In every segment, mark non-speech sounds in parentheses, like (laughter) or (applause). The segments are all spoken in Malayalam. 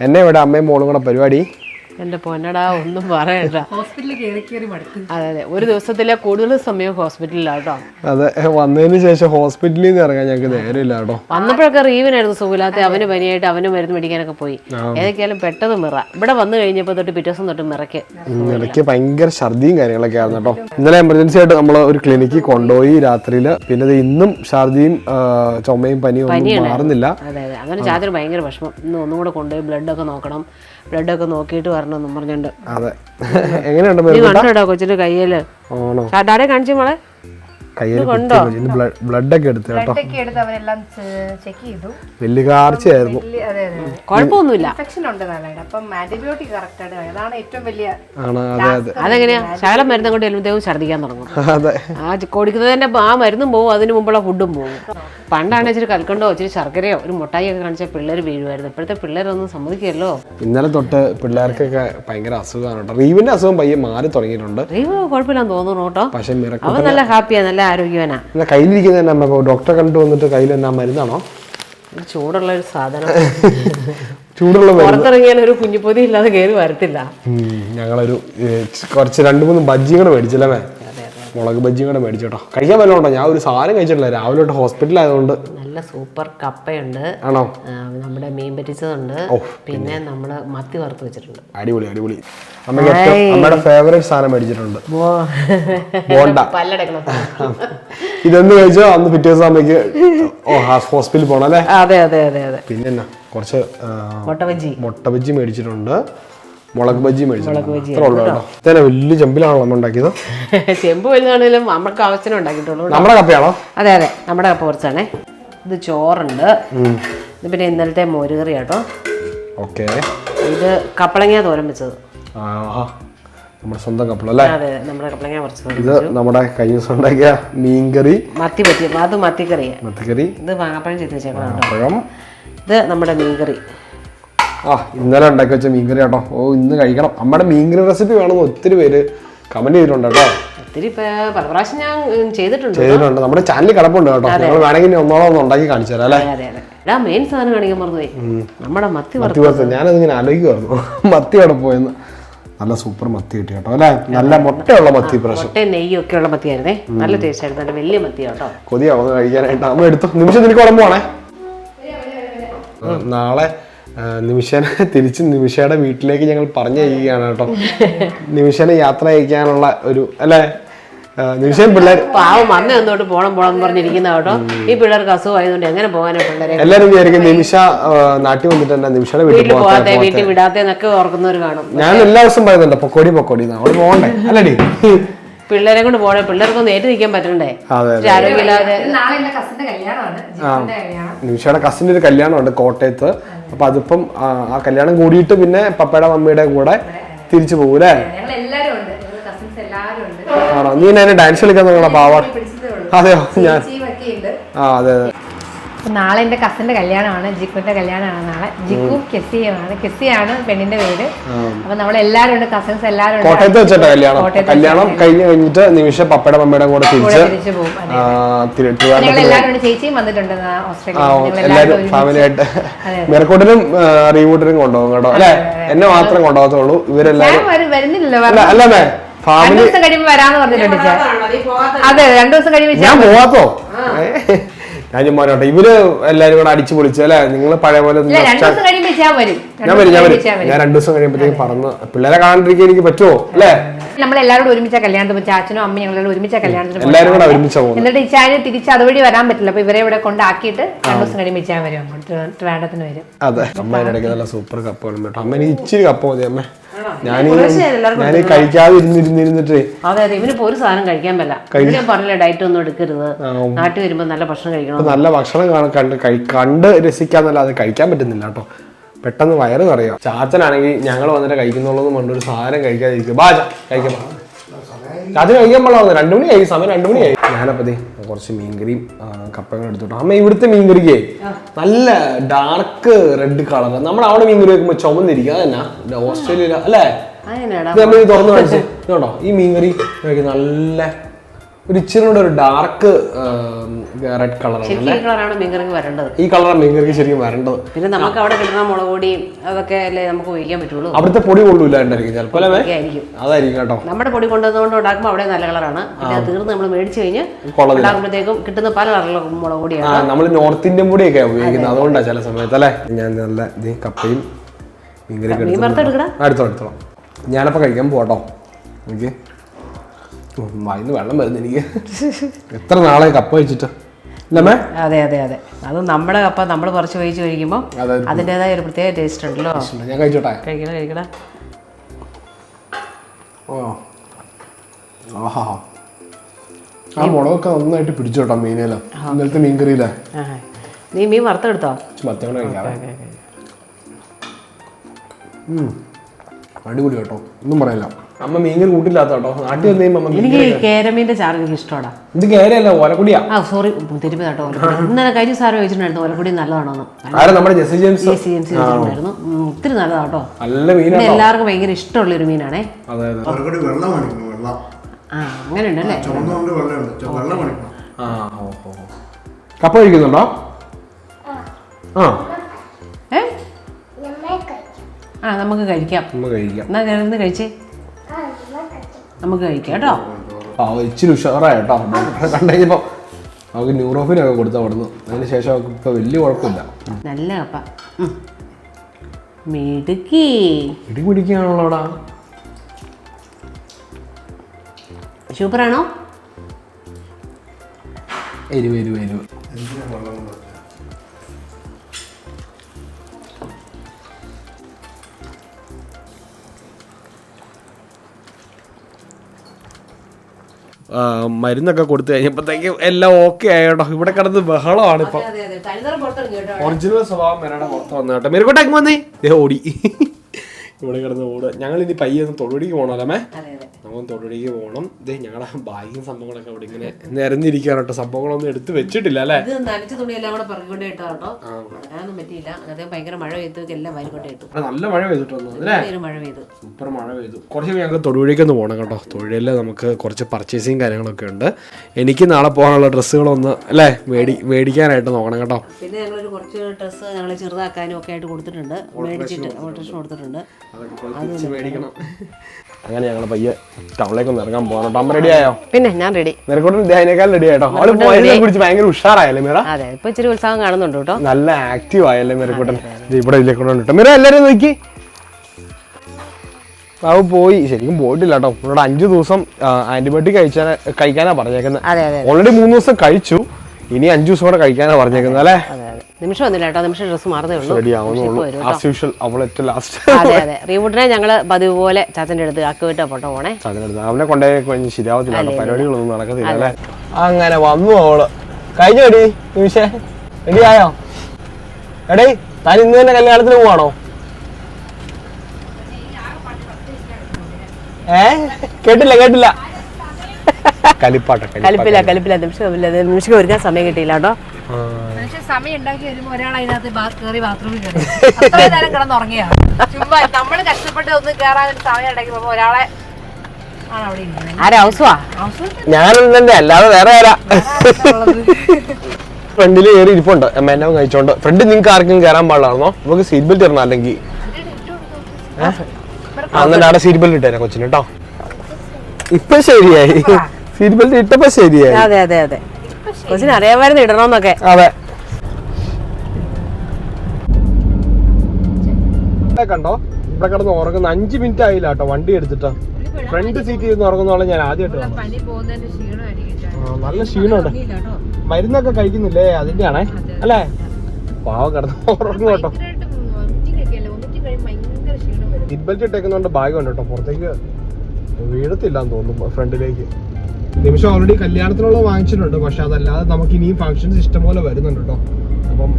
എന്നെ ഇവിടെ അമ്മയും മോളും കൂടെ പരിപാടി എന്റെ പൊന്നടാ ഒന്നും പറയണ്ട. ഹോസ്പിറ്റലിൽ കയറി കയറി മടുത്തു. അതെ അതെ. ഒരു ദിവസത്തിലെ കൂടുതൽ സമയം ഹോസ്പിറ്റലിലാട്ടോ. അതെ വന്നതിന് ശേഷം ഹോസ്പിറ്റലിൽ നിന്ന് ഇറങ്ങാൻ ഞങ്ങൾക്ക് നേരമില്ല കേട്ടോ. വന്നപ്പോഴൊക്കെ റീവനായിരുന്നു സുഖമില്ലാത്ത അവന് പനിയായിട്ട് അവന് മരുന്ന് മേടിക്കാനൊക്കെ പോയി. ഏതൊക്കെയാലും പെട്ടെന്ന് മിറ. ഇവിടെ വന്നു കഴിഞ്ഞപ്പോൾ തൊട്ട് പിറ്റേ ദിവസം തൊട്ട് മിറയ്ക്ക്. ഉം, ഇടയ്ക്ക് ഭയങ്കര ഛർദിയും കാര്യങ്ങളൊക്കെ ആയിരുന്നു കേട്ടോ. ഇന്നലെ എമർജൻസി ആയിട്ട് നമ്മൾ ഒരു ക്ലിനിക്കിൽ കൊണ്ടുപോയി രാത്രിയിൽ പിന്നെ ഇന്നും ഛർദിയും ചുമയും പനിയും ഒന്നും മാറുന്നില്ല. അതെ അതെ. അങ്ങനെ ചാതിന് ഭയങ്കര വിഷമം. ഇന്ന് ഒന്നും കൂടെ കൊണ്ടുപോയി ബ്ലഡൊക്കെ നോക്കണം. ബ്ലഡൊക്കെ നോക്കിയിട്ട് വരണം പറഞ്ഞുണ്ട് അതെ. എങ്ങനെയുണ്ട് കണ്ടോട്ടോ കൊച്ചിന്റെ കയ്യിൽ? ഡാഡെ കാണിച്ചു മോളെ. കയ്യിൽ ബ്ലഡ് ഒക്കെ എടുത്തു കേട്ടോ. വലിയ കാർച്ചയായിരുന്നു അതെ അതെ. കുഴപ്പമൊന്നുമില്ല. ഇൻഫെക്ഷൻ ഉണ്ട് നല്ലതായിട്ട് അപ്പം ആന്റിബയോട്ടിക് കറക്റ്റ് ആയിട്ട് അതാണ് ഏറ്റവും വലിയ ആണ് അതെ അതെ. അതെങ്ങനെയാ? ശകലം മരുന്ന് കൊണ്ട് ചെല്ലുമ്പോഴത്തേക്കും ഛർദ്ദിക്കാൻ തുടങ്ങും. (laughs) അതെ. ആ കൊടുക്കുന്നതിന്റെ ആ മരുന്നും പോകും അതിന് മുമ്പുള്ള ഫുഡും പോകും പണ്ടാണ് ഇച്ചിരി കൽക്കണ്ടോ ഇച്ചിരി ശർക്കരയോ ഒരു മുട്ടായി ഒക്കെ കാണിച്ചാൽ പിള്ളേർ വീഴുമായിരുന്നു ഇപ്പോഴത്തെ പിള്ളേരൊന്നും സമ്മതിക്കല്ലോ ഇന്നലെ തൊട്ട് പിള്ളേർക്കൊക്കെ ഭയങ്കര അസുഖമാണ് കേട്ടോ. റീവിന്റെ അസുഖം പയ്യെ മാറി തുടങ്ങിയിട്ടുണ്ട്. റീവ് കുഴപ്പമില്ലാന്ന് തോന്നുന്നു കേട്ടോ. പക്ഷെ അവൻ നല്ല ഹാപ്പിയാ നല്ല ആരോഗ്യവാനാ. പിന്നെ കയ്യിലിരിക്കുന്ന തന്നെ അമ്മ. ഡോക്ടറെ കണ്ടു വന്നിട്ട് കയ്യിൽ എന്നാ മരുന്നാണോ? ചൂടുള്ള ഒരു സാധനം. (laughs) ചൂടുള്ള പുറത്തിറങ്ങിയാൽ ഒരു കുഞ്ഞുപൊതി ഇല്ലാതെ കയറി വരത്തില്ല. ഞങ്ങളൊരു കുറച്ച് രണ്ട് മൂന്ന് ബജ്ജിയും കൂടെ മേടിച്ചില്ലേ മുളക് ബജ്ജിയും കൂടെ മേടിച്ചു കേട്ടോ. കഴിക്കാൻ വല്ലതും ഉണ്ടോ? ഞാൻ ഒരു സാധനം കഴിച്ചിട്ടില്ല. രാവിലെ തൊട്ട് ഹോസ്പിറ്റലിൽ ആയതുകൊണ്ട് നല്ല സൂപ്പർ കപ്പയുണ്ട്. ആണോ? നമ്മുടെ മീൻ പറ്റിച്ചതുണ്ട്. പിന്നെ? നമ്മൾ മത്തി വറുത്ത് വെച്ചിട്ടുണ്ട്. അടിപൊളി അടിപൊളി. അമ്മയ്ക്ക് ഏറ്റവും അമ്മയുടെ ഫേവറേറ്റ് സാധനം മേടിച്ചിട്ടുണ്ട്. ബോണ്ട. (laughs) ഇതെന്ന് കഴിച്ചോ? അന്ന് പിറ്റേ ദിവസം അമ്മയ്ക്ക് ഓ ഹോസ്പിറ്റലിൽ പോണം അല്ലേ? അതെ അതെ അതെ അതെ. പിന്നെ കുറച്ച് മുട്ട ബജ്ജി. മുട്ട ബജ്ജി മേടിച്ചിട്ടുണ്ട്. മുളക് ബജ്ജി മേടിച്ചിട്ടുണ്ട്. അത്രേ ഉള്ളൂ കേട്ടോ. ഇതന്നെ വലിയ ചെമ്പിലാണോ നമ്മൾ ഉണ്ടാക്കിയത്. (laughs) ചെമ്പ് വലുതാണെങ്കിലും നമുക്ക് ആവശ്യത്തിന് ഉണ്ടാക്കിയിട്ടുള്ളൂ നമ്മുടെ കപ്പയാണോ? അതെ അതെ. നമ്മുടെ കപ്പ കുറച്ചാണേ. ഇത് ചോറുണ്ട്. ഇത് പിന്നെ ഇന്നലത്തെ മോരുകറി കേട്ടോ ഓക്കെ. ഇത് കപ്പളങ്ങ തോരൻ വെച്ചത്. ആഹാ നമ്മുടെ സ്വന്തം കപ്പളം അല്ലേ? അതെ നമ്മുടെ കപ്പളങ്ങ കുറച്ച് ഇത് നമ്മുടെ കഴിഞ്ഞ ദിവസം ഉണ്ടാക്കിയ മീൻകറി. മത്തി പറ്റി അത് മത്തിക്കറിയാ മത്തിക്കറി. ഇത് മാങ്ങാപ്പഴം ചെയ്ത് വെച്ചേക്കണം ഇത് നമ്മുടെ മീൻകറി. ആ ഇന്നലെ ഉണ്ടാക്കി വെച്ച മീൻകറി കേട്ടോ. ഓ ഇന്ന് കഴിക്കണം. നമ്മുടെ മീൻകറി റെസിപ്പി വേണമെന്ന് ഒത്തിരി പേര് കമന്റ് ചെയ്തിട്ടുണ്ട് കേട്ടോ. ഒത്തിരി പല പ്രാവശ്യം ഞാൻ ചെയ്തിട്ടുണ്ട് ചെയ്തിട്ടുണ്ട്. നമ്മുടെ ചാനലിൽ കിടപ്പുണ്ട് കേട്ടോ. നിങ്ങൾ വേണമെങ്കിൽ ഒന്നോളം ഉണ്ടാക്കി കാണിച്ചു തരാം അല്ലേ? മെയിൻ സാധനം കാണിക്കാൻ മറന്നുപോയി. നമ്മുടെ മത്തി വറുത്ത് മത്തി വറുത്ത് ഞാനതിങ്ങനെ ആലോചിക്കുമായിരുന്നു മത്തി അവിടെ പോയെന്ന്. നല്ല സൂപ്പർ മത്തി കിട്ടി കേട്ടോ അല്ലേ? നല്ല മുട്ടയുള്ള മത്തി പ്രാവശ്യം. മുട്ടയും നെയ്യും ഒക്കെ ഉള്ള മത്തിയായിരുന്നേ. നല്ല ടേസ്റ്റ് ആയിരുന്നു. നല്ല വലിയ മത്തി കേട്ടോ. കൊതിയാവുന്നു കഴിക്കാനായിട്ട്. അമ്മ എടുത്തു? നിമിഷം നിനക്ക് ഉടമ്പ് പോണേ. നാളെ നിമിഷനെ തിരിച്ച് നിമിഷയുടെ വീട്ടിലേക്ക് ഞങ്ങൾ പറഞ്ഞു കഴിക്കുകയാണ് കേട്ടോ. (laughs) നിമിഷനെ യാത്ര അയക്കാനുള്ള ഒരു അല്ലേ? നിമിഷം പിള്ളേർ പാവം അമ്മ എന്തോട്ട് പോണം പോണം എന്ന് പറഞ്ഞിരിക്കുന്ന കേട്ടോ. ഈ പിള്ളേർക്ക് അസുഖമായതുകൊണ്ട് എങ്ങനെ പോകാനോ പിള്ളേരെ? എല്ലാരും വിചാരിക്കും നിമിഷ നാട്ടിൽ വന്നിട്ട് തന്നെ നിമിഷയുടെ വീട്ടിൽ പോകാത്തെ വീട്ടിൽ വിടാത്തേന്നൊക്കെ ഓർക്കുന്നവർ കാണും. ഞാൻ എല്ലാ ദിവസവും പറയുന്നുണ്ട് പൊക്കോടി പൊക്കോടി അവിടെ പോകണ്ടേ? അല്ലടി. പിള്ളേരെ കൊണ്ട് പോണേ പിള്ളേർക്കൊന്നും ഏറ്റു നിൽക്കാൻ പറ്റണ്ടേ? ആരോഗ്യമില്ലാതെ നാളെ എന്റെ കസിന്റെ കല്യാണമാണ് ജീവന്റെ നിമിഷയുടെ കസിന്റെ ഒരു കല്യാണമുണ്ട് കോട്ടയത്ത്. അപ്പൊ അതിപ്പം ആ, കല്യാണം കൂടിയിട്ട് പിന്നെ പപ്പയുടെ മമ്മിയുടെ കൂടെ തിരിച്ചു പോകും അല്ലേ ഞങ്ങൾ എല്ലാരും ഉണ്ട് ഞങ്ങൾ കസിൻസ് എല്ലാരും ഉണ്ട് ആണോ? നീ എന്നെ ഡാൻസ് കളിക്കാൻ തുടങ്ങണ പാവ? അതെയോ? ഞാൻ ആ അതെ അതെ. നാളെ എന്റെ കസിന്റെ കല്യാണമാണ് ജിക്കുന്റെ കല്യാണമാണ് നാളെ. ജിക്കു കെസിയാണ് കെസിയാണ് പെണ്ണിന്റെ പേര് അപ്പൊ നമ്മൾ എല്ലാരും ഉണ്ട്. കസിൻസ് എല്ലാരും കോട്ടയത്ത് വെച്ചിട്ടാ കല്യാണം കല്യാണം. കഴിഞ്ഞ് കഴിഞ്ഞിട്ട് നിമിഷം പപ്പയുടെ മമ്മയുടെ കൂടെ തിരിച്ച് ഉണ്ട്. ചേച്ചിയും വന്നിട്ടുണ്ട് ഓസ്ട്രേലിയയിൽ. എല്ലാരും എല്ലാവരും ഫാമിലി ആയിട്ട്. മിറക്കൂട്ടിനും റീവൂട്ടിനും കൊണ്ടുപോകും കേട്ടോ. അല്ലെ? എന്നെ മാത്രം കൊണ്ടുപോകത്തുള്ളൂ. ഇവരെല്ലാരും ഞാൻ വരും- വരുന്നില്ലല്ലോ അല്ല ഫാമിലി ദിവസം കഴിയുമ്പോ വരാന്ന് പറഞ്ഞിട്ടുണ്ട്. അതെ രണ്ടു ദിവസം കഴിയുമ്പോ ഞാൻ പോവാത്തോ? ഞാൻ ചുമ്മാ ഇവർ എല്ലാരും കൂടെ അടിച്ചു പൊളിച്ചു അല്ലെ? നിങ്ങൾ പഴയ പോലെ ഞാൻ വരും. ഞാൻ വരും ഞാൻ വരും. ഞാൻ രണ്ടു ദിവസം കഴിയുമ്പോഴത്തേക്ക് പറഞ്ഞു പിള്ളേരെ കാണാണ്ടിരിക്കാൻ എനിക്ക് പറ്റുമോ അല്ലേ? നമ്മൾ എല്ലാവരും ഒരുമിച്ച കല്യാണത്തിന് പോയി. അച്ഛനും അമ്മയും ഞങ്ങളെല്ലാം ഒരുമിച്ച കല്യാണത്തിന് എല്ലാവരും എല്ലാരും കൂടെ ഒരുമിച്ച് പോകും എന്നിട്ട് ഇച്ചാന് തിരിച്ച് അതുവഴി വരാൻ പറ്റില്ല. അപ്പൊ ഇവരെ ഇവിടെ കൊണ്ടാക്കിയിട്ട് രണ്ടു ദിവസം കഴിയുമ്പോൾ ഇച്ചാൻ വരും. അങ്ങോട്ട് ട്രിവാ- വരും. അതെ. അമ്മ ഇടയ്ക്ക് നല്ല സൂപ്പർ കപ്പ് അമ്മ എനിക്ക് ഇച്ചിരി കപ്പ് മതി അമ്മ ഞാൻ ഞാൻ കഴിക്കാതെ ഇരുന്നിരുന്നിരുന്നിട്ട് അതെ അതെ. ഇവനിപ്പോ ഒരു സാധനം കഴിക്കാൻ പറ്റില്ല. ഞാൻ പറഞ്ഞില്ല ഡയറ്റ് ഒന്നും എടുക്കരുത്. നാട്ടിൽ വരുമ്പോ നല്ല ഭക്ഷണം കഴിക്കണം നല്ല ഭക്ഷണം കണ്ട് കണ്ട് രസിക്കാന്നല്ലാതെ കഴിക്കാൻ പറ്റുന്നില്ല കേട്ടോ. പെട്ടെന്ന് വയറ് നിറയോ. ചാച്ചനാണെങ്കിൽ ഞങ്ങൾ വന്നിട്ട് കഴിക്കുന്നുള്ളതും കൊണ്ട് ഒരു സാധനം കഴിക്കാതിരിക്കും ബാജ കഴിക്കാം. അത് കഴിക്കാൻ പാടില്ല. രണ്ടു മണിയായി സമയം രണ്ടു മണിയായി ഞാനപ്പതേ കുറച്ച് മീൻകറിയും കപ്പകളും എടുത്തിട്ടു അമ്മ ഇവിടുത്തെ മീൻകറിക്കേ നല്ല ഡാർക്ക് റെഡ് കളർ നമ്മൾ അവിടെ മീൻകറി വെക്കുമ്പോൾ ചുമന്നിരിക്കും. അതന്നെ. ഓസ്ട്രേലിയയില അല്ലേ? നമ്മൾ തുറന്നു കാണിച്ചു. കേട്ടോ ഈ മീൻകറി നല്ല ഒരു ഇച്ചിരി കൂടെ ഒരു ഡാർക്ക് റെഡ് കളറാണ് കളറാണ് മീൻകറിക്ക് വരേണ്ടത്. ഈ കളറാണ് മീൻകറിക്ക് ശരിക്കും വരേണ്ടത്. പിന്നെ നമുക്ക് അവിടെ കിട്ടുന്ന മുളക് പൊടിയും അതൊക്കെ അല്ലേ നമുക്ക് ഉപയോഗിക്കാൻ പറ്റുള്ളൂ. അവിടുത്തെ പൊടി കൊള്ളൂല്ലാണ്ടായിരിക്കും ചിലപ്പോൾ അതായിരിക്കും കേട്ടോ. നമ്മുടെ പൊടി കൊണ്ടുവന്നുകൊണ്ട് ഉണ്ടാക്കുമ്പോൾ അവിടെ നല്ല കളറാണ് പിന്നെ അത് തീർന്ന് നമ്മൾ മേടിച്ച് കഴിഞ്ഞ്. ഉണ്ടാക്കുമ്പോഴത്തേക്കും കിട്ടുന്ന പല കളറിലും മുളക് പൊടിയാണ്. നമ്മൾ നോർത്ത് ഇന്ത്യൻ പൊടിയൊക്കെ ഉപയോഗിക്കുന്നത്. അതുകൊണ്ടാണ് ചില സമയത്ത് അല്ലേ? ഞാൻ നല്ല കപ്പയും മീൻകറിയൊക്കെ മീൻ വറുത്ത് എടുക്കടാ എടുത്തോളാം ഞാനപ്പോൾ കഴിക്കാൻ പോട്ടോ എനിക്ക് വായിന്ന് വെള്ളം വരുന്നു എനിക്ക്. എത്ര നാളെ കപ്പ വെച്ചിട്ട് അതെ അതെ അതെ. അത് നമ്മുടെ കപ്പ നമ്മൾ കുറച്ച് കഴിച്ച് കഴിക്കുമ്പോൾ അതെ. അതിന്റെതായ ഒരു പ്രത്യേക ടേസ്റ്റ് ഉണ്ടല്ലോ. ഞാൻ കഴിച്ചോട്ടെ? കഴിക്കണ കഴിക്കണ ഓ. ആഹാ. ആ മുളകൊക്കെ നന്നായിട്ട് പിടിച്ചോട്ടോ മീനേല. ഇന്നലത്തെ മീൻകറിയില്ലേ? ആഹാ. നീ മീൻ വറുത്തെടുത്തോ. അടിപൊളി കേട്ടോ. ഒന്നും പറയില്ല. അമ്മ മീൻകറി കൂട്ടില്ലാത്ത കേട്ടോ നാട്ടിൽ വന്നു കഴിയുമ്പോൾ അമ്മ എനിക്ക് കേരമീന്റെ ചാറ് എനിക്ക് ഇഷ്ടമാണ് ഇത് കേരയല്ല ഓലക്കുടിയാ. ആ സോറി തിരുപ്പി കേട്ടോ ഓലക്കുടി. ഇന്നലെ കഴിഞ്ഞ സാറ് ചോദിച്ചിട്ടുണ്ടായിരുന്നു ഓലക്കുടി നല്ലതാണോന്ന്. ആരാ നമ്മുടെ Jessy James? C C M C ചോദിച്ചിട്ടുണ്ടായിരുന്നു. ഉം, ഒത്തിരി നല്ലതാ കേട്ടോ നല്ല പിന്നെ എല്ലാവർക്കും ഭയങ്കര ഇഷ്ടമുള്ള ഒരു മീനാണേ. അതെ അതെ. മറുപടി വെള്ളം അടിക്കണം വെള്ളം. ആ അങ്ങനെ ഉണ്ടല്ലേ ചുമന്നുകൊണ്ട് വെള്ളമുണ്ട്. ചു- വെള്ളം അടിക്കണം ആ ഓ ഓ ഓ. കപ്പ കഴിക്കുന്നുണ്ടോ? ആ. ഏ? ആ നമുക്ക് കഴിക്കാം. നമ്മ കഴിക്കാം. എന്നാ കയറുന്ന കഴിച്ചേ? നമുക്ക് കഴിക്കാം കേട്ടോ. ഇച്ചിരി ഉഷാറായ കേട്ടോ ഡോക്ടറെ കണ്ടു ഒക്കെ അവൾക്ക് ന്യൂറോഫിനൊക്കെ കൊടുത്ത അവിടുന്ന്. അതിന് ശേഷം അവർക്ക് ഇപ്പൊ വലിയ കുഴപ്പമില്ല. നല്ല കപ്പ. മിടുക്കി. ഇടി പിടിക്കുകയാണല്ലോടാ സൂപ്പറാണോ എരിവ് എരിവ് എരിവ്. മരുന്നൊക്കെ കൊടുത്തു കഴിഞ്ഞപ്പോഴത്തേക്കും എല്ലാം ഓക്കെ ആയോട്ടോ ഇവിടെ കിടന്ന് ബഹളമാണ് ഇപ്പം. ഒറിജിനൽ സ്വഭാവം മെനയുടെ പുറത്ത് വന്നു കേട്ടോ. മെരുക്കോട്ടേക്ക് വന്നേ. ഓടി. ഇവിടെ കിടന്ന് ഓടുക ഞങ്ങൾ ഇനി പയ്യെ ഒന്ന് തൊടുപിടിക്ക് പോകണമല്ലേ നമുക്ക് തൊടുപിടിക്ക് പോകണം ഇതേ ഞങ്ങളുടെ ബാഗും സംഭവങ്ങളൊക്കെ അവിടെ ഇങ്ങനെ നിരന്നിരിക്കുകയാണ് കേട്ടോ. സംഭവങ്ങളൊന്നും എടുത്ത് വെച്ചിട്ടില്ല അല്ലേ? ഇത് നനച്ച തുണിയെല്ലാം കൂടെ പറക്കൊണ്ട് ഇട്ടോ കേട്ടോ. അതിനൊന്നും പറ്റിയില്ല. അന്നത്തെ ഭയങ്കര മഴ പെയ്തു എല്ലാം വാരിക്കൊണ്ട് ഇട്ടു. ഇവിടെ നല്ല മഴ പെയ്തിട്ടുണ്ടോ മഴ പെയ്തു. സൂപ്പർ മഴ പെയ്തു. കുറച്ച് ഞങ്ങൾക്ക് തൊടുപുഴയ്ക്ക് ഒന്ന് പോകണം കേട്ടോ. തൊഴിലിൽ നമുക്ക് കുറച്ച് പർച്ചേസിങ് കാര്യങ്ങളൊക്കെ ഉണ്ട്. എനിക്ക് നാളെ പോകാനുള്ള ഡ്രസ്സുകളൊന്ന് അല്ലേ? മേടി മേടിക്കാനായിട്ട് നോക്കണം കേട്ടോ. പിന്നെ ഞങ്ങളൊരു കുറച്ച് ഡ്രസ്സ് ഞങ്ങൾ ചെറുതാക്കാനും ഒക്കെ ആയിട്ട് കൊടുത്തിട്ടുണ്ട്. മേടിച്ചിട്ട് കൊടുത്തിട്ടുണ്ട്. അതൊക്കെ മേടിക്കണം. അങ്ങനെ ഞങ്ങൾ പയ്യെ ടൗണിലേക്ക് ഒന്ന് ഇറങ്ങാൻ പോകണം കേട്ടോ അമ്മ റെഡി ആയോ? പിന്നെ ഞാൻ റെഡി നിനക്കോട്ടും ധ്യാനേക്കാൾ റെഡി ആയിട്ടോ? അവൾ പോയതിനെ കുറിച്ച് ഭയങ്കര ഉഷാറായല്ലേ മീറ? അതെ ഇപ്പൊ ഇച്ചിരി ഉത്സാഹം കാണുന്നുണ്ട് കേട്ടോ. നല്ല ആക്റ്റീവ് ആയല്ലേ മിറക്കൂട്ടൻ ഇവിടെ ഇല്ലേക്കൂടെ കേട്ടോ. മിറ എല്ലാരും നോക്കി. അവ പോയി. ശരിക്കും പോയിട്ടില്ല കേട്ടോ. ഇവിടെ അഞ്ചു ദിവസം ആന്റിബയോട്ടിക് കഴിച്ചാ കഴിക്കാനാ പറഞ്ഞേക്കുന്നത് അതെ അതെ ഓൾറെഡി മൂന്ന് ദിവസം കഴിച്ചു. ഇനി അഞ്ചു ദിവസം കൂടെ കഴിക്കാനാ പറഞ്ഞേക്കുന്നത് അല്ലേ? നിമിഷം വന്നില്ല കേട്ടോ നിമിഷം ഡ്രസ്സ് മാറുന്നേ ഉള്ളൂ. ഏറ്റവും ലാസ്റ്റ് അതെ അതെ. പതിവ് പോലെ ചാച്ചന്റെ അടുത്ത് ആക്കി വിട്ടാ പോട്ടോ പോണേ. അവനെ കൊണ്ടേ ശരിയാവത്തില്ല കേട്ടോ. പരിപാടികളൊന്നും നടക്കത്തില്ല അല്ലേ? അങ്ങനെ വന്നു അവൾ. കഴിഞ്ഞു എടി നിമിഷേ? റെഡി ആയോ? എടേ താൻ ഇന്ന് തന്നെ കല്യാണത്തിന് പോവാണോ? ഏ? കേട്ടില്ല കേട്ടില്ല. കലിപ്പാട്ട കലിപ്പില്ല കലിപ്പില്ല. നിമിഷം നിമിഷം ഒരുക്കാൻ സമയം കിട്ടിയില്ല കേട്ടോ. സമയം ഉണ്ടാക്കി വരുമ്പോ ഒരാൾ അതിനകത്ത് കയറി ബാത്റൂമിൽ കയറി അത്രയും നേരം കിടന്നുറങ്ങിയാണ് ചുമ്മാ നമ്മൾ കഷ്ടപ്പെട്ട് ഒന്ന് കയറാനൊരു സമയം ഉണ്ടാക്കി പോകുമ്പോ ഒരാളെ അല്ലാതെ വേറെ ആരാ? ഫ്രണ്ടിൽ കയറി ഇരിപ്പുണ്ട്. എമ്മേനാവും കഴിച്ചോണ്ട്. ഫ്രണ്ട് നിങ്ങൾക്ക് ആർക്കും കയറാൻ പാടില്ലായിരുന്നോ? നമുക്ക് സീറ്റ് ബെൽറ്റ് ഇടണം അല്ലെങ്കിൽ അന്നെ അവിടെ സീറ്റ് ബെൽറ്റ് ഇട്ടേരാ കൊച്ചിന് കേട്ടോ. ഇപ്പൊ ശരിയായി. സീറ്റ് ബെൽറ്റ് ഇട്ടപ്പോ ശരിയായി. അതെ അതെ അതെ. കൊച്ചിന് അറിയാമായിരുന്നു ഇടണമെന്നൊക്കെ അതെ. കണ്ടോ ഇവിടെ കിടന്ന് ഉറങ്ങുന്ന അഞ്ചു മിനിറ്റ് ആയില്ല കേട്ടോ വണ്ടി എടുത്തിട്ട്. ഫ്രണ്ട് സീറ്റിൽ ഇരുന്ന് ഉറങ്ങുന്നോളെ ഞാൻ ആദ്യമായിട്ട് നല്ല ക്ഷീണമുണ്ട്. മരുന്നൊക്കെ കഴിക്കുന്നില്ലേ അതിന്റെയാണേ? അല്ലേ? പാവം കിടന്ന് ഉറങ്ങും കേട്ടോ. സീറ്റ് ബെൽറ്റ് ഇട്ടേക്കുന്നോണ്ട് ഭാഗ്യമുണ്ട് കേട്ടോ. പുറത്തേക്ക് വീഴത്തില്ലാന്ന് തോന്നുന്നു ഫ്രണ്ടിലേക്ക്. നിമിഷം ഓൾറെഡി കല്യാണത്തിനുള്ള വാങ്ങിച്ചിട്ടുണ്ട്. പക്ഷെ അതല്ലാതെ നമുക്ക് ഇനിയും ഫങ്ഷൻസ് ഇഷ്ടംപോലെ വരുന്നുണ്ട് കേട്ടോ. അപ്പം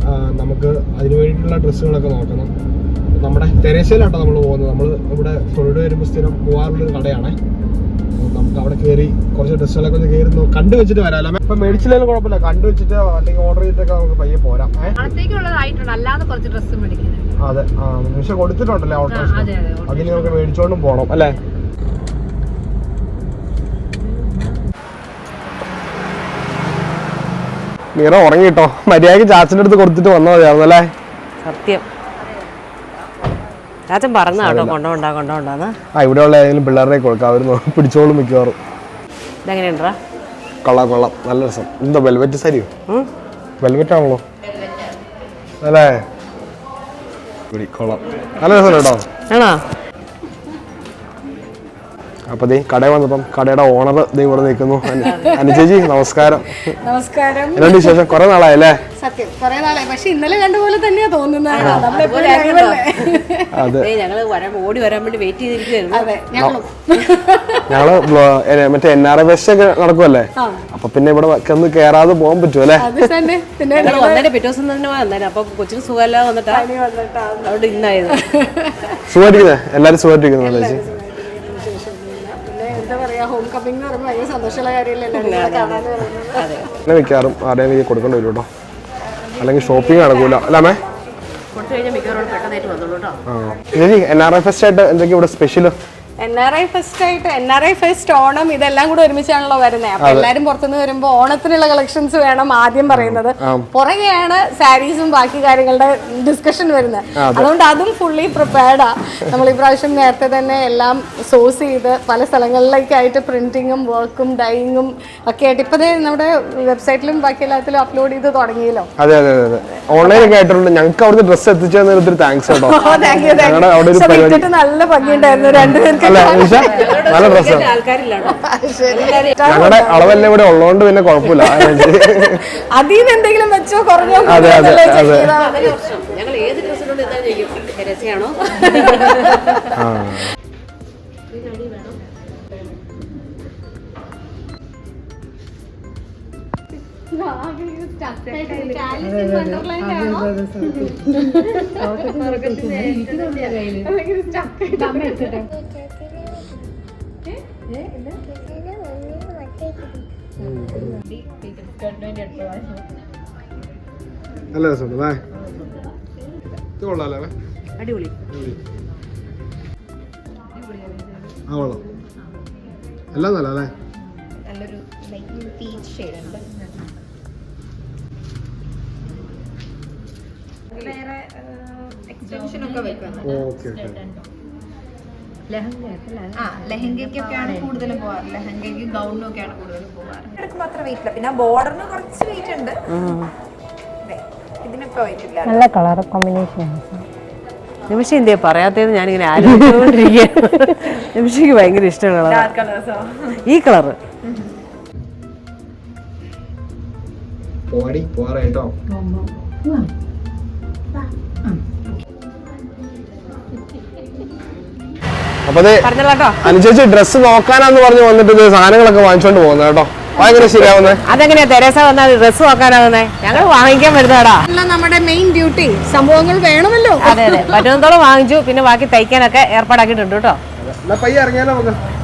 നമുക്ക് അതിന് വേണ്ടിയിട്ടുള്ള ഡ്രസ്സുകളൊക്കെ നോക്കണം. നമ്മുടെ തെരേശയിലാട്ടോ നമ്മൾ പോകുന്നത്. നമ്മൾ ഇവിടെ തൊഴിൽ വരുമ്പോൾ സ്ഥിരം പോകാറുള്ളൊരു കടയാണ്. നമുക്ക് അവിടെ കയറി കുറച്ച് ഡ്രസ്സുകളൊക്കെ ഒന്ന് കയറി നോ- കണ്ടു വെച്ചിട്ട് വരാം ഇപ്പൊ മേടിച്ചില്ലെങ്കിലും കുഴപ്പമില്ല. കണ്ടു വെച്ചിട്ട് അല്ലെങ്കിൽ ഓർഡർ ചെയ്തിട്ടൊക്കെ നമുക്ക് പയ്യെ പോരാം. ഏഹ് അല്ലാതെ കുറച്ച് ഡ്രസ്സ് മേടിക്കുന്നത് അതെ. ആ നിമിഷം കൊടുത്തിട്ടുണ്ടല്ലേ ഓർഡർ അതെ അതെ. അതിന് നമുക്ക് മേടിച്ചോണ്ടും പോണം അല്ലേ? മീറ ഉറങ്ങിട്ടോ? മര്യാദയ്ക്ക് ചാച്ചന്റെ അടുത്ത് കൊടുത്തിട്ട് വന്നാൽ മതിയായിരുന്നു അല്ലേ സത്യം. ചാച്ചൻ പറഞ്ഞാട്ടോ കൊണ്ടോണ്ടാ കൊണ്ടോണ്ടാന്ന് ആ ഇവിടെയുള്ള ഏതെങ്കിലും പിള്ളേരെ കൊടുക്കാം അവർ പിടിച്ചോളും മിക്കവാറും. ഇതെങ്ങനെയുണ്ടാ? കൊള്ളാം കൊള്ളാം. നല്ല രസം. എന്താ വെൽവെറ്റ് സാരിയോ? വെൽവെറ്റ് ആണല്ലോ. അല്ലേ? ഇവിടെ കൊള്ളാം. നല്ല രസം കേട്ടോ? ആണോ? അപ്പൊ ദേ കട വന്നപ്പം കടയുടെ ഓണർ ദേ ഇവിടെ നിൽക്കുന്നു. അനു- അനുചേച്ചി നമസ്കാരം. നമസ്കാരം. എന്തുണ്ട് വിശേഷം കുറെ നാളായല്ലേ? സത്യം കുറെ നാളായി. പക്ഷെ ഇന്നലെ കണ്ട പോലെ തന്നെയാ തോന്നുന്നത്. ഞങ്ങൾ വരാൻ ഓടി വരാൻ വേണ്ടി വെയിറ്റ് ചെയ്തിരിക്കുകയായിരുന്നു. ഞങ്ങളും. മറ്റേ എൻ ആർ എഫ് ബസ് ഒക്കെ നടക്കുമല്ലേ അപ്പൊ പിന്നെ ഇവിടെ വന്ന് കേറാതെ പോകാൻ പറ്റുമല്ലേ അല്ലേ? പിറ്റേ ദിവസം തന്നെ അപ്പൊ കൊച്ചിന് സുഖമല്ല വന്നിട്ടാ. സുഖമായിട്ടിരിക്കുന്നേ? എല്ലാരും സുഖമായിട്ടിരിക്കുന്നു ചേച്ചി? പറയാ ഹോം കമ്മിങ് എന്ന് പറയുമ്പോൾ ഭയങ്കര സന്തോഷമുള്ള കാര്യമല്ലേ പിന്നെ മിക്കവാറും ആരെയും കൊടുക്കേണ്ടി വരും കേട്ടോ. അല്ലെങ്കിൽ ഷോപ്പിംഗ് നടക്കൂല. അല്ലേ എൻ ആർ എഫ് എസ് ആയിട്ട് എന്തൊക്കെയാ ഇവിടെ special N R I fest ആയിട്ട് N R I fest Onam ഇതെല്ലാം കൂടെ ഒരുമിച്ചാണല്ലോ വരുന്നത് അപ്പൊ എല്ലാരും പുറത്തുനിന്ന് വരുമ്പോ ഓണത്തിനുള്ള കളക്ഷൻസ് വേണം ആദ്യം പറയുന്നത്. പുറകെയാണ് സാരീസും ബാക്കി കാര്യങ്ങളുടെ ഡിസ്കഷൻ വരുന്നത്. അതുകൊണ്ട് അതും ഫുള്ളി പ്രിപ്പയർഡാ നമ്മൾ ഈ പ്രാവശ്യം നേരത്തെ തന്നെ എല്ലാം സോഴ്സ് ചെയ്ത് പല സ്ഥലങ്ങളിലേക്കായിട്ട് പ്രിന്റിങ്ങും വർക്കും ഡൈയിങ്ങും ഒക്കെ ആയിട്ട് ഇപ്പൊ നമ്മുടെ വെബ്സൈറ്റിലും ബാക്കി എല്ലാത്തിലും അപ്ലോഡ് ചെയ്ത് തുടങ്ങിയല്ലോ. അതെ അതെ അതെ. ഓൺലൈൻ ഒക്കെ ആയിട്ടുണ്ട് ഞങ്ങൾക്ക് അവിടുന്ന് ഡ്രസ്സ് എത്തിച്ചു തന്നതിന് ഒത്തിരി താങ്ക്സ് കേട്ടോ. (laughs) താങ്ക് ഞങ്ങളുടെ അവിടെ ഒരു പരിപാടി. നല്ല ഭംഗിയുണ്ടായിരുന്നു രണ്ടുപേർക്ക്. നല്ല ഡ്രസ്സ് ഞങ്ങളുടെ അളവെല്ലാം ഇവിടെ ഉള്ളതുകൊണ്ട് പിന്നെ കുഴപ്പമില്ല. (laughs) അതിൽ എന്തെങ്കിലും വെച്ചോ കുറഞ്ഞോ അതെ, അതെ, അതെ. ഞങ്ങൾ ഏത് ഡ്രസ്സിനോട് എന്താ രസയാണോ നല്ല രസമുണ്ട് ബൈ ഇത് കൊള്ളാലേ? അടിപൊളി. ആ കൊള്ളാം. എല്ലാം നല്ല അല്ലേ? Okay okay. ആ ലെഹങ്കയ്ക്കൊക്കെയാണ് കൂടുതലും പോവാറ്. ലെഹങ്കയ്ക്ക് ഗൗണിനും ഒക്കെയാണ് കൂടുതലും പോവാറ്. എടുക്കുമ്പോൾ അത്ര വെയിറ്റ് ഇല്ല. പിന്നെ ബോർഡറിന് കുറച്ച് വെയിറ്റ് ഉണ്ട്. ദേ, ഇതിനൊക്കെ വെയിറ്റ് ഇല്ല. നല്ല കളർ കോമ്പിനേഷൻ നിമിഷം എന്തേ പറയാത്തത് ഞാനിങ്ങനെ ആലോചിച്ചുകൊണ്ടിരിക്കുകയാണ്. (laughs) നിമിഷയ്ക്ക് ഭയങ്കര ഇഷ്ടമുള്ള ഈ കളറ് പോവാടി പോവാറായിട്ടോ? അപ്പൊ അതെ അനുസരിച്ച് ഡ്രസ്സ് നോക്കാനാന്ന് പറഞ്ഞ് വന്നിട്ട് ഇത് സാധനങ്ങളൊക്കെ വാങ്ങിച്ചോണ്ട് പോകുന്നത് കേട്ടോ. ഭയങ്കര ശരിയാവുന്നേ? അതെങ്ങനെയാ തെരേസ വന്നാൽ ഡ്രസ്സ് നോക്കാനാവുന്നേ? ഞങ്ങൾ വാങ്ങിക്കാൻ വരുന്നതാടാ. നമ്മുടെ മെയിൻ ഡ്യൂട്ടി സംഭവങ്ങൾ വേണമല്ലോ. അതെ അതെ. വാങ്ങിച്ചു. പിന്നെ ബാക്കി തയ്ക്കാനൊക്കെ ഏർപ്പാടാക്കിയിട്ടുണ്ട് കേട്ടോ.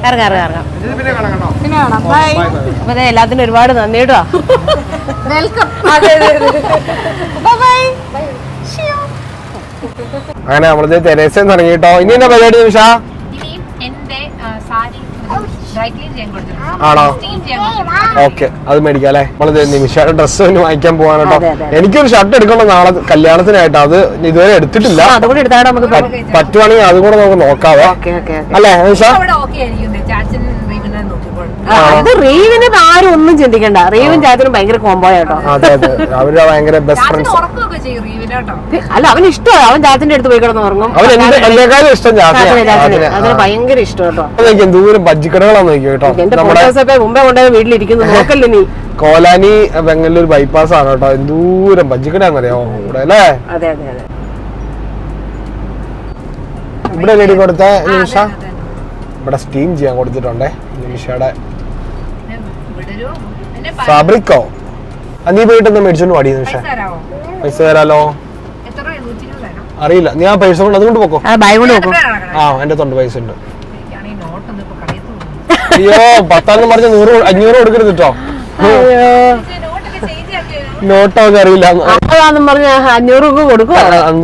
ഇറങ്ങാം ഇറങ്ങാം ഇറങ്ങാം. ബൈ അപ്പൊ എല്ലാത്തിനും ഒരുപാട് നന്ദി കേട്ടോ. വെൽക്കം അങ്ങനെ നമ്മളത് തെരേസന്ന് തുടങ്ങി കേട്ടോ ഇനി എന്നാ പരിപാടി നിമിഷ? എന്റെ സാരി ഡ്രൈ ക്ലീൻ ചെയ്യാൻ ആണോ? ഓക്കെ അത് മേടിക്കാം അല്ലേ? നമ്മളിത് നിമിഷയുടെ ഡ്രസ്സ് വാങ്ങിക്കാൻ പോവാണ് കേട്ടോ. എനിക്കൊരു ഷർട്ട് എടുക്കണം നാളെ കല്യാണത്തിനായിട്ട്? അത് ഇതുവരെ എടുത്തിട്ടില്ല. അതുകൂടി പറ്റുവാണെങ്കിൽ അതും കൂടെ നമുക്ക് നോക്കാവേ. ഓക്കെ ഓക്കെ അല്ലേ നിമിഷ? ഇത് റീവിന് ആരും ഒന്നും ചിന്തിക്കണ്ട. റീവും ചാച്ചനും ഭയങ്കര കോമ്പോ കേട്ടോ അതെ അതെ. അവർ ഭയങ്കര ബെസ്റ്റ് ചാച്ചൻ ഫ്രണ്ട്സ് ഉറക്കമൊക്കെ ചെയ്യും അല്ല അവൻ ഇഷ്ടമാണ്. അവൻ ചാച്ചന്റെ അടുത്ത് പോയി കിടന്ന് ഉറങ്ങും. അവൻ എന്റെ എന്നെക്കാളും ഇഷ്ടം ജാസിനെ അതിന് ഭയങ്കര ഇഷ്ടം കേട്ടോ. ബജ്ജിക്കടകളാന്ന് നോക്കിയോ കേട്ടോ. എന്റെ നമ്മുടെ ഫോട്ടോസൊക്കെ മുമ്പേ കൊണ്ടുപോയി വീട്ടിലിരിക്കുന്നു. നോക്കല്ലേ നീ? കോലാനി ബംഗലൂർ ബൈപ്പാസ് ആണ് കേട്ടോ. എന്തൂരം ബജ്ജിക്കടയാന്നറിയാമോ ഇവിടെ അല്ലേ? അതെ അതെ അതെ. ഇവിടെ ലേഡി കൊടുത്ത നിമിഷ. ഇവിടെ സ്റ്റീം ചെയ്യാൻ കൊടുത്തിട്ടുണ്ടേ. നിമിഷയുടെ ഫാബ്രിക്കോ? നീ പോയിട്ടൊന്ന് മേടിച്ചോണ്ട് പാടി പക്ഷേ പൈസ തരാലോ? അറിയില്ല. നീ ആ പൈസ കൊണ്ട് അതുകൊണ്ട് പോക്കോ. ആ എന്റെ തൊണ്ട് പൈസ ഉണ്ട്. അയ്യോ പത്താന്ന് പറഞ്ഞ നൂറ് കൊ- അഞ്ഞൂറ് കൊടുക്കരുത് കേട്ടോ നോട്ടൊക്കെ അറിയില്ല. അഞ്ഞൂറ് കൊടുക്കും?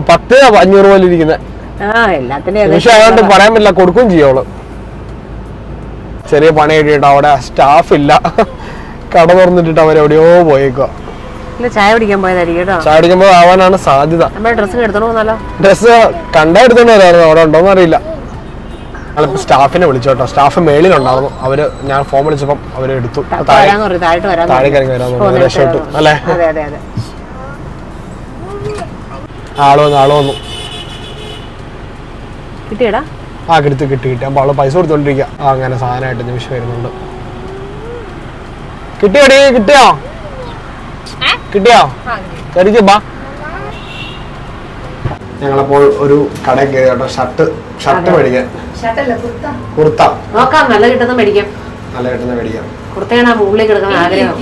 പത്ത് അഞ്ഞൂറ് പോലെ ഇരിക്കുന്നത് പക്ഷെ അതുകൊണ്ട് പറയാൻ പറ്റില്ല കൊടുക്കും ചെയ്യും ചെറിയ പണി കിട്ടിയിട്ട് അവിടെ സ്റ്റാഫ് ഇല്ല. കട തുറന്നിട്ടിട്ട് അവരെവിടെയോ പോയേക്കുക ചായ കുടിക്കാൻ പോയതായിരിക്കും ചായ അടിക്കുമ്പോൾ ആവാനാണ് സാധ്യത. ഡ്രസ്സ് എടുത്തോണ്ട് പോന്നല്ലോ ഡ്രസ് കണ്ടാ എടുത്തോണ്ട് വരായിരുന്നു അവിടെ ഉണ്ടോന്ന് അറിയില്ല. ഞങ്ങളിപ്പോ സ്റ്റാഫിനെ വിളിച്ചു കേട്ടോ. സ്റ്റാഫ് മേളിലുണ്ടായിരുന്നു. അവർ ഞാൻ ഫോൺ വിളിച്ചപ്പം അവർ എടുത്തു. താഴെ താഴോട്ട് വരാൻ രക്ഷപ്പെട്ടു. അല്ലേ? ആൾ വന്നു ആൾ വന്നു. കിട്ടിയടാ? ആ കിട്ടി കിട്ടി കിട്ടി. അപ്പൊ അവൾ പൈസ കൊടുത്തോണ്ടിരിക്കുക അങ്ങനെ സാധനമായിട്ട് നിമിഷം വരുന്നുണ്ട്. കിട്ടിയോടി? കിട്ടിയോ? കിട്ടിയോ? ബാ. ഞങ്ങളപ്പോൾ ഒരു കടയിൽ കയറി കേട്ടോ. ഷർട്ട് ഷർട്ട് മേടിക്കാൻ. കുർത്ത. കുർത്ത. നോക്കാം നല്ല കിട്ടുന്ന മേടിക്കാം. നല്ല കിട്ടുന്ന മേടിക്കാം. കുർത്തയാണ്? ആ മുകളിൽ കിടക്കുന്ന ആഗ്രഹം.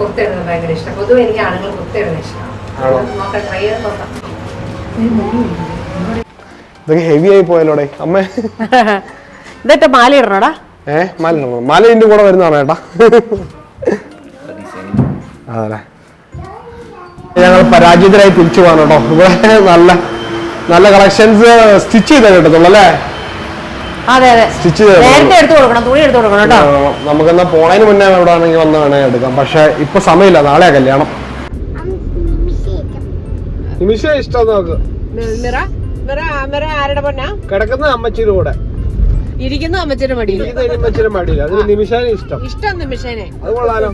കുർത്ത ഇടുന്നത് ഭയങ്കര ഇഷ്ടം. പൊതുവെ എനിക്ക് ആണുങ്ങൾ കുർത്ത ഇഷ്ടം. ആണോ? ട്രൈ ചെയ്ത് നോക്കാം. ഇതൊക്കെ ഹെവി ആയി പോയല്ലോടെ. അമ്മേ. (laughs) ഇതൊക്കെ മാല ഇടണോടാ ഏഹ് മാല? മാല ഇതിന്റെ കൂടെ വരുന്നതാണ് ഏട്ടാ? (laughs) അതല്ലേ ഞങ്ങൾ പരാജിതരായി തിരിച്ചു പോകാൻ കേട്ടോ. ഇവിടെ നല്ല നല്ല കളക്ഷൻസ് സ്റ്റിച്ച് ചെയ്തേ കിട്ടത്തുള്ളൂ അല്ലേ അതെ അതെ. സ്റ്റിച്ച് ചെയ്ത് നേരത്തെ എടുത്തു കൊടുക്കണം തുണി എടുത്തു കൊടുക്കണം കേട്ടോ. നമുക്കെന്നാ പോണതിന് മുന്നേ ഇവിടെ ആണെങ്കിൽ വന്ന് വേണേ എടുക്കാം. പക്ഷെ ഇപ്പൊ സമയമില്ല. നാളെ കല്യാണം. നിമിഷ ഇഷ്ടം നോക്ക് കിടക്കുന്ന അമ്മച്ചിയുടെ കൂടെ. ഇരിക്കുന്ന അമ്മച്ചിയുടെ മടിയിൽ. ഇരിക്കുന്ന അമ്മച്ചിയുടെ മടിയില്ല അതിന് നിമിഷാനെ ഇഷ്ടം. ഇഷ്ടം നിമിഷേനെ. അത് കൊള്ളാലോ.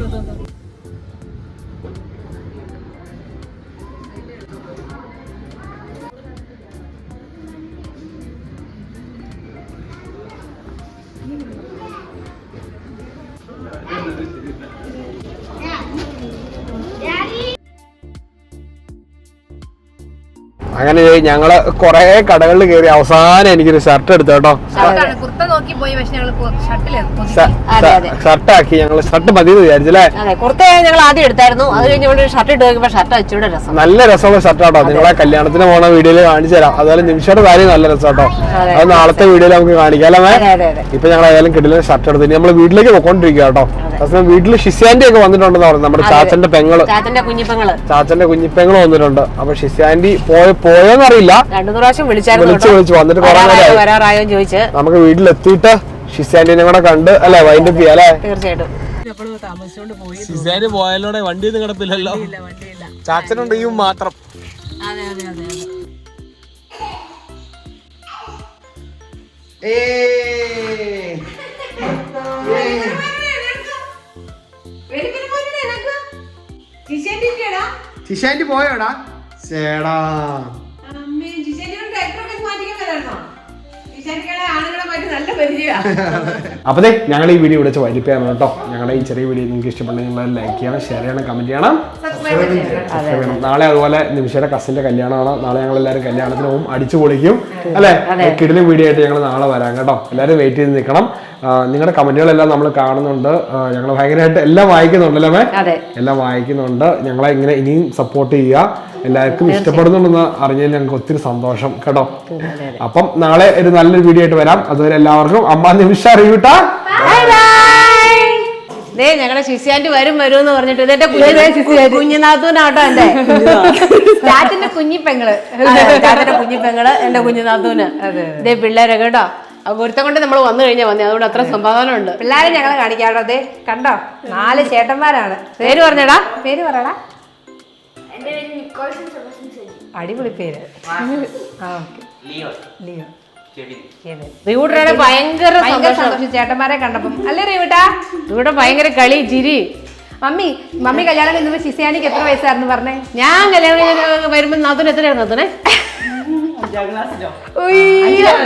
അങ്ങനെ ഞങ്ങൾ കൊറേ കടകളിൽ കയറി അവസാനം എനിക്കൊരു ഷർട്ട് എടുത്തു കേട്ടോ. ഷർട്ടാണ്. കുർത്ത നോക്കി പോയി പക്ഷെ ഞങ്ങൾ. ഷർട്ട് ഷർട്ട് മതി എന്ന് വിചാരിച്ചല്ലേ കുർത്ത ഞങ്ങൾ ആദ്യം എടുത്തായിരുന്നു. അത് കഴിഞ്ഞ് ഷർട്ട് ഇട്ട് നോക്കിയപ്പോ ഷർട്ട് അച്ചൂടെ രസം. നല്ല രസമുള്ള ഷർട്ടാട്ടോ നിങ്ങളെ കല്യാണത്തിന് പോണ വീഡിയോയിൽ കാണിച്ചു തരാം. അതുപോലെ നിമിഷയുടെ കാര്യം നല്ല രസം കേട്ടോ അത് നാളത്തെ വീഡിയോയിൽ നമുക്ക് കാണിക്കാം അല്ലേ ഇപ്പൊ ഞങ്ങൾ ഏതായാലും കിട്ടില്ല ഷർട്ട് എടുത്തു. ഇനി നമ്മൾ വീട്ടിലേക്ക് പോയിക്കൊണ്ടിരിക്കുക കേട്ടോ. അസമയം വീട്ടിൽ ഷിസ്യാന്റി ഒക്കെ വന്നിട്ടുണ്ടെന്ന് പറഞ്ഞു നമ്മുടെ ചാച്ചന്റെ പെങ്ങൾ. ചാച്ചന്റെ കുഞ്ഞിപ്പങ്ങൾ. ചാച്ചന്റെ കുഞ്ഞിപ്പെങ്ങൾ വന്നിട്ടുണ്ട്. അപ്പൊ ഷിസ്യാന്റി പോയ പോയോന്നറിയില്ല. രണ്ടു പ്രാവശ്യം വിളിച്ചായിരുന്നു വിളിച്ച്. വിളിച്ച് വന്നിട്ട് വരാറായോ ചോദിച്ച്. നമുക്ക് വീട്ടിലെത്തിയിട്ട് ഷിസ്യാന്റിനെ കൂടെ കണ്ട് അല്ലെ വൈൻഡ് ചെയ്യാം അല്ലേ? തീർച്ചയായിട്ടും. ഷിസ്യാന്റി പോയാലോടെ വണ്ടി ഒന്നും കിടപ്പില്ലല്ലോ ചാച്ചനുണ്ട് ഈ മാത്രം. ഷിഷാന്റി പോയോടാ? ചേടാ. അപ്പൊ ഞങ്ങൾ ഈ വീഡിയോ വിളിച്ച് വലിപ്പിയാണ് കേട്ടോ ഞങ്ങളുടെ ഈ ചെറിയ വീഡിയോ നിങ്ങൾക്ക് ഇഷ്ടപ്പെട്ടെങ്കിൽ നിങ്ങൾ ലൈക്ക് ചെയ്യണം ഷെയർ ചെയ്യണം കമന്റ് ചെയ്യണം. നാളെ അതുപോലെ നിമിഷയുടെ കസിന്റെ കല്യാണമാണ്. നാളെ ഞങ്ങൾ എല്ലാവരും കല്യാണത്തിന് പോകും അടിച്ചു പൊളിക്കും. അല്ലെ? കിടിലും വീഡിയോ ആയിട്ട് ഞങ്ങൾ നാളെ വരാം കേട്ടോ. എല്ലാവരും വെയിറ്റ് ചെയ്ത് നിൽക്കണം. നിങ്ങളുടെ കമന്റുകളെല്ലാം നമ്മൾ കാണുന്നുണ്ട്. ഞങ്ങൾ ഭയങ്കരമായിട്ട് എല്ലാം വായിക്കുന്നുണ്ടല്ലേ മേ അതെ. എല്ലാം വായിക്കുന്നുണ്ട്. ഞങ്ങളെ ഇങ്ങനെ ഇനിയും സപ്പോർട്ട് ചെയ്യുക. എല്ലാവർക്കും ഇഷ്ടപ്പെടുന്നുണ്ടെന്ന് അറിഞ്ഞതിൽ ഞങ്ങൾക്ക് ഒത്തിരി സന്തോഷം കേട്ടോ? അപ്പം നാളെ ഒരു നല്ലൊരു വീഡിയോ ആയിട്ട് വരാം. അതുവരെ എല്ലാവർക്കും അമ്മ നിമിഷ അറിയൂട്ടാ ദേ ഞങ്ങളുടെ ശിഷ്യാന്റി വരും വരും എന്ന് പറഞ്ഞിട്ട് ഇതെന്റെ കുഞ്ഞു കുഞ്ഞുനാത്തൂനാട്ടോ എന്റെ. ചാറ്റിന്റെ കുഞ്ഞിപ്പെങ്ങൾ. കുഞ്ഞിപ്പെങ്ങൾ എന്റെ കുഞ്ഞുനാത്തൂന്. ഇതേ പിള്ളേരെ കേട്ടോ. ഒരുത്തം കൊണ്ട് നമ്മൾ വന്നു കഴിഞ്ഞാൽ വന്നേ. അതുകൊണ്ട് അത്ര സംഭാവന ഉണ്ട് പിള്ളേരെ ഞങ്ങളെ കാണിക്കാട്ടോ അതെ കണ്ടോ? നാല് ചേട്ടന്മാരാണ്. പേര് പറഞ്ഞടാ. പേര് പറയടാ. അടിപൊളി പേര്. ആ ഓക്കെ. ലിയോ റിയൂട്ടറുടെ ഭയങ്കര സന്തോഷം. ചേട്ടന്മാരെ കണ്ടപ്പം. അല്ലേ റീവിട്ടാ? റിയൂട്ട ഭയങ്കര കളി ചിരി. മമ്മി മമ്മി കല്യാണം കഴിഞ്ഞപ്പോ ശിശയാനിക്ക് എത്ര വയസ്സായിരുന്നു പറഞ്ഞേ? ഞാൻ കല്യാണം വരുമ്പോൾ വരുമ്പോ നാത്തൂന് എത്രയായിരുന്നു നാത്തൂനെ?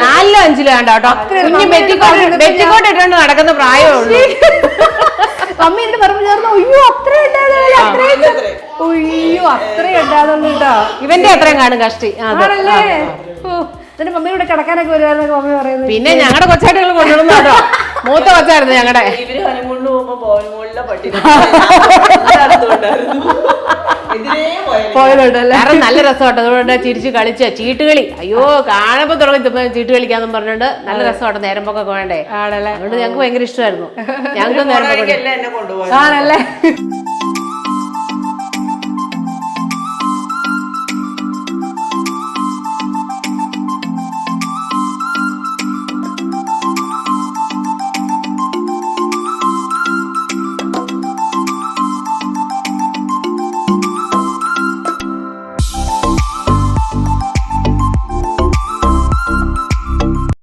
നാലിലോ അഞ്ചിലോ വേണ്ട കേട്ടോ. കുഞ്ഞ് ബെറ്റിക്കോട്ട് ബെറ്റിക്കോട്ട് ഇട്ടുകൊണ്ട് നടക്കുന്ന പ്രായമേ ഉള്ളൂ. (laughs) മമ്മി എന്റെ പറമ്പ് ചേർന്നു? അയ്യോ അത്ര അയ്യോ അത്ര കേട്ടോ. ഇവന്റെ അത്രയും കാണും കഷ്ടി. ആ, അതെ. ആണല്ലേ? ഓ എന്നിട്ട് മമ്മിയുടെ കിടക്കാനൊക്കെ വരുവാന്നൊക്കെ മമ്മി പറയുന്നത്. പിന്നെ ഞങ്ങളുടെ കൊച്ചായിട്ടുകൾ കൊണ്ടുവന്നു കേട്ടോ. മൂത്ത കൊച്ചായിരുന്നു ഞങ്ങളുടെ ഇവർ പോകുമ്പോ പട്ടി (laughs) പോയതുണ്ടല്ലേ കാരണം നല്ല രസമാട്ടോ. അതുകൊണ്ട് ചിരിച്ച് ചീട്ട് ചീട്ടുകളി. അയ്യോ കാണുമ്പോ തുടങ്ങി ചീട്ട് കളിക്കാന്നും പറഞ്ഞിട്ട് നല്ല രസമാട്ടോ നേരം പോക്കൊക്കെ വേണ്ടേ. ആണല്ലേ? അതുകൊണ്ട് ഞങ്ങൾക്ക് ഭയങ്കര ഇഷ്ടമായിരുന്നു. ഞങ്ങൾക്ക് നേരം പോക്ക് എല്ലാം എന്നെ കൊണ്ടുപോയി ആണല്ലേ?